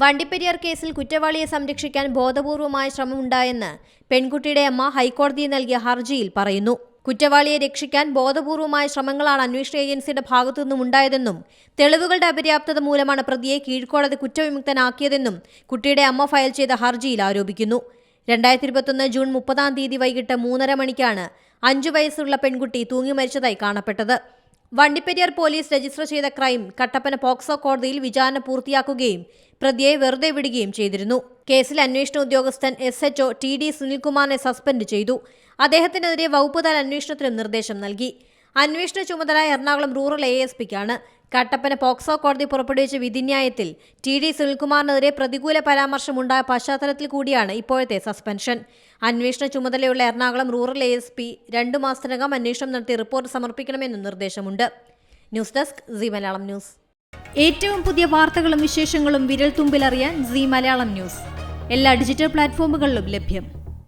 വണ്ടിപ്പെരിയാർ കേസിൽ കുറ്റവാളിയെ സംരക്ഷിക്കാൻ ബോധപൂർവമായ ശ്രമമുണ്ടായെന്ന് പെൺകുട്ടിയുടെ അമ്മ ഹൈക്കോടതിയിൽ നൽകിയ ഹർജിയിൽ പറയുന്നു. കുറ്റവാളിയെ രക്ഷിക്കാൻ ബോധപൂർവമായ ശ്രമങ്ങളാണ് അന്വേഷണ ഏജൻസിയുടെ ഭാഗത്തുനിന്നും ഉണ്ടായതെന്നും തെളിവുകളുടെ അപര്യാപ്തത മൂലമാണ് പ്രതിയെ കീഴ്ക്കോടതി കുറ്റവിമുക്തനാക്കിയതെന്നും കുട്ടിയുടെ അമ്മ ഫയൽ ചെയ്ത ഹർജിയിൽ ആരോപിക്കുന്നു. രണ്ടായിരത്തി ഇരുപത്തൊന്ന് ജൂൺ മുപ്പതാം തീയതി വൈകിട്ട് മൂന്നര മണിക്കാണ് അഞ്ചു വയസ്സുള്ള പെൺകുട്ടി തൂങ്ങി മരിച്ചതായി കാണപ്പെട്ടത്. വണ്ടിപ്പെരിയാർ പോലീസ് രജിസ്റ്റർ ചെയ്ത ക്രൈം കട്ടപ്പന പോക്സോ കോടതിയിൽ വിചാരണ പൂർത്തിയാക്കുകയും പ്രതിയെ വെറുതെ വിടുകയും ചെയ്തിരുന്നു. കേസിൽ അന്വേഷണ ഉദ്യോഗസ്ഥൻ എസ് എച്ച്ഒ ടി ഡി സുനിൽകുമാറിനെ സസ്പെൻഡ് ചെയ്തു. അദ്ദേഹത്തിനെതിരെ വകുപ്പുതല അന്വേഷണത്തിനും നിർദ്ദേശം നൽകി. അന്വേഷണ ചുമതല എറണാകുളം റൂറൽ എ എസ് പിക്കാണ് കട്ടപ്പന പോക്സോ കോടതി പുറപ്പെടുവിച്ച വിധിന്യായത്തിൽ ടി ഡി സുനിൽകുമാറിനെതിരെ പ്രതികൂല പരാമർശമുണ്ടായ പശ്ചാത്തലത്തിൽ കൂടിയാണ് ഇപ്പോഴത്തെ സസ്പെൻഷൻ. അന്വേഷണ ചുമതലയുള്ള Ernakulam rural A S P രണ്ടു മാസത്തിനകം അന്വേഷണം നടത്തി റിപ്പോർട്ട് സമർപ്പിക്കണമെന്നും നിർദ്ദേശമുണ്ട്. News desk C Malayalam news. ഏറ്റവും പുതിയ വാർത്തകളും വിശേഷങ്ങളും വിരൽ തുമ്പിലറിയാൻ സി മലയാളം ന്യൂസ്. എല്ലാ ഡിജിറ്റൽ പ്ലാറ്റ്ഫോമുകളിലും ലഭ്യം.